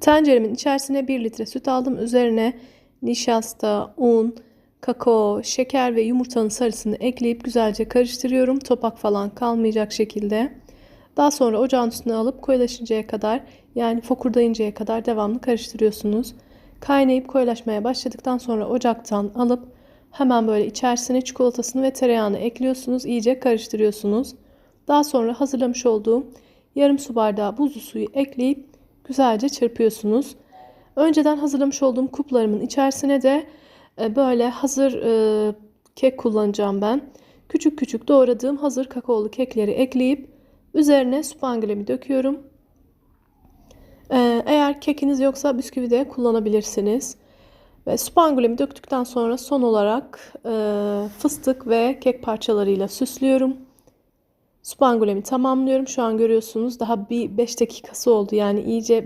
Tenceremin içerisine 1 litre süt aldım. Üzerine nişasta, un, kakao, şeker ve yumurtanın sarısını ekleyip güzelce karıştırıyorum. Topak falan kalmayacak şekilde. Daha sonra ocağın üstüne alıp koyulaşıncaya kadar yani fokurdayıncaya kadar devamlı karıştırıyorsunuz. Kaynayıp koyulaşmaya başladıktan sonra ocaktan alıp hemen böyle içerisine çikolatasını ve tereyağını ekliyorsunuz. İyice karıştırıyorsunuz. Daha sonra hazırlamış olduğum yarım su bardağı buzlu suyu ekleyip güzelce çırpıyorsunuz. Önceden hazırlamış olduğum kuplarımın içerisine de e, böyle hazır e, kek kullanacağım ben. Küçük küçük doğradığım hazır kakaolu kekleri ekleyip üzerine spangulemi döküyorum. E, eğer kekiniz yoksa bisküvi de kullanabilirsiniz. Ve spangulemi döktükten sonra son olarak fıstık ve kek parçalarıyla süslüyorum. Spangulemi tamamlıyorum. Şu an görüyorsunuz daha bir 5 dakikası oldu. Yani iyice